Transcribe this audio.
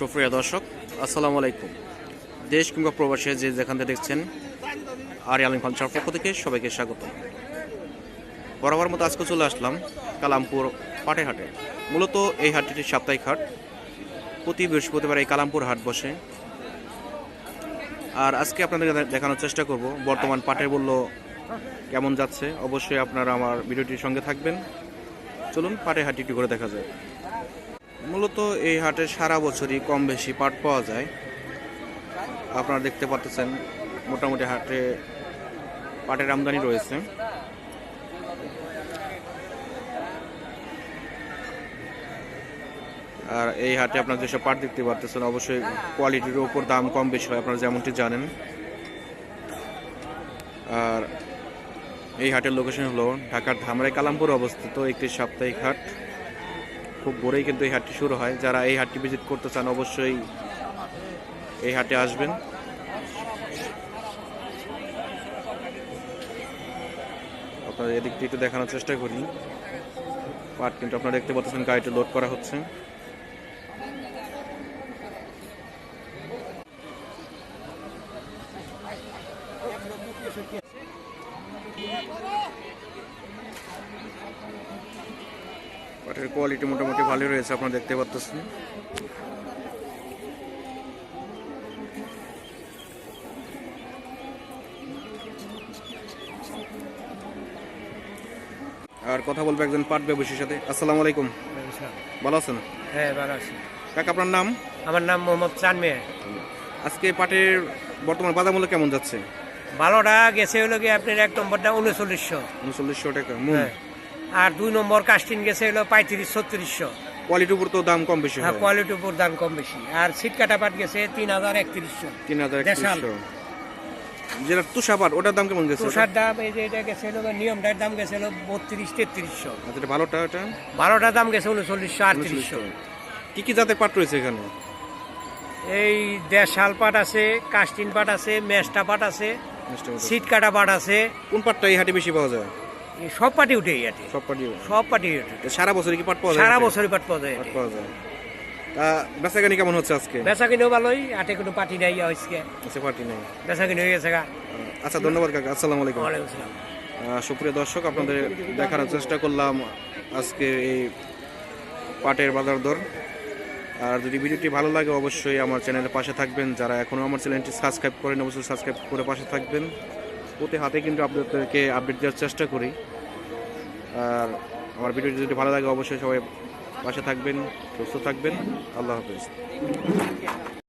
সুপ্রিয় দর্শক, আসসালামু আলাইকুম। দেশ কিংবা প্রবাসী যে যেখান থেকে দেখছেন আর আলিম ফার্নিচার পক্ষ থেকে সবাইকে স্বাগত। বরাবর মতো আজকে চলে আসলাম কালামপুর পাটে হাটে মূলত এই হাটটি সাপ্তাহিক হাট। প্রতি বৃহস্পতিবার এই কালামপুর হাট বসে। আর আজকে আপনাদের দেখানোর চেষ্টা করব, বর্তমান পাটের মূল্য কেমন যাচ্ছে। অবশ্যই আপনারা আমার ভিডিওটির সঙ্গে থাকবেন। চলুন পাটের হাটটি একটু করে দেখা যায় মূলত এই হাটে সারা বছরই কম বেশি পাট পাওয়া যায়। আপনারা দেখতে পাচ্ছেন মোটামুটি হাটে পাটের আমদানি রয়েছে। আর এই হাটে আপনারা যেসব পাট দেখতে পাচ্ছেন অবশ্যই কোয়ালিটির ওপর দাম কম বেশি হয়, আপনারা যেমনটি জানেন। আর এই হাটের লোকেশন হলো ঢাকার ধামরাই কালামপুর অবস্থিত একটি সাপ্তাহিক হাট। খুব ভোরেই কিন্তু এই হাটটি শুরু হয়। যারা এই হাটটি ভিজিট করতে চান অবশ্যই এই হাটে আসবেন। আপনাদের এদিকটি একটু দেখানোর চেষ্টা করি। পাট কিন্তু আপনারা দেখতে পাচ্ছেন, গাড়িটি লোড করা হচ্ছে। পাটের কোয়ালিটি মোটামুটি ভালোই রয়েছে আপনারা দেখতে পাচ্ছেন আর কথা বলব একজন পাট ব্যবসায়ীর সাথে। আসসালামু আলাইকুম। ভালো আছেন? হ্যাঁ ভালো আছি। কাকা আপনার নাম? আমার নাম মোহাম্মদ চান মেয়ে। আজকে পাটের বর্তমান বাজার মূল্য কেমন যাচ্ছে? ভালোটা গেছে হলো কি আপনার এক নম্বরটা উনচল্লিশশো। উনচল্লিশশো টাকা হ্যাঁ। আর দুই নম্বর কাস্টিং গেছে হলো পঁয়ত্রিশ ছত্রিশশো। কোয়ালিটির উপর তো দাম কম বেশি হ্যাঁ কোয়ালিটির উপর দাম কম বেশি। আর সিট কাটা পাট গেছে তিন হাজার একত্রিশশো। তিন হাজার। একত্রিশশো। যেটা তুষাপাট ওটার দাম কেমন গেছে? তুষার দাম এই যে এটা গেছে হলো নিয়মটার দাম গেছে হলো বত্রিশ তেত্রিশশো। আচ্ছা ভালোটা ওটা ভালোটার দাম গেছে উনচল্লিশশো আটত্রিশশো। কি কি জাতের পাট রয়েছে এখানে? এই দেশাল পাট আছে কাস্টিন পাট আছে মেস্টা পাট আছে সিট কাটা পাট আছে। কোন পাটটা এই হাটে বেশি পাওয়া যায়? সব পাটি উঠে ইয়াতে সব পাটি সব পাটি উঠে। সারা বছরই কি পাট পাওয়া যায় সারা বছরই পাট পাওয়া যায় পাট পাওয়া যায়। তা বেচাকানি কেমন হচ্ছে আজকে? বেচা ভালোই আটে কোনো পার্টি নাই হয়েছে আচ্ছা পাটি নেই। বেচা হয়ে গেছে আচ্ছা ধন্যবাদ কাকা আসসালামু আলাইকুম। ওয়ালাইকুম আসসালাম সুপ্রিয় দর্শক আপনাদের দেখানোর চেষ্টা করলাম আজকে এই পাটের বাজার দর। আর যদি ভিডিওটি ভালো লাগে অবশ্যই আমার চ্যানেলের পাশে থাকবেন। যারা এখনও আমার চ্যানেলটি সাবস্ক্রাইব করেন অবশ্যই সাবস্ক্রাইব করে পাশে থাকবেন। প্রতি হাতে কিন্তু আপনাদেরকে আপডেট দেওয়ার চেষ্টা করি। আর আমার ভিডিওটি যদি ভালো লাগে, অবশ্যই সবাই পাশে থাকবেন, সুস্থ থাকবেন। আল্লাহ হাফেজ।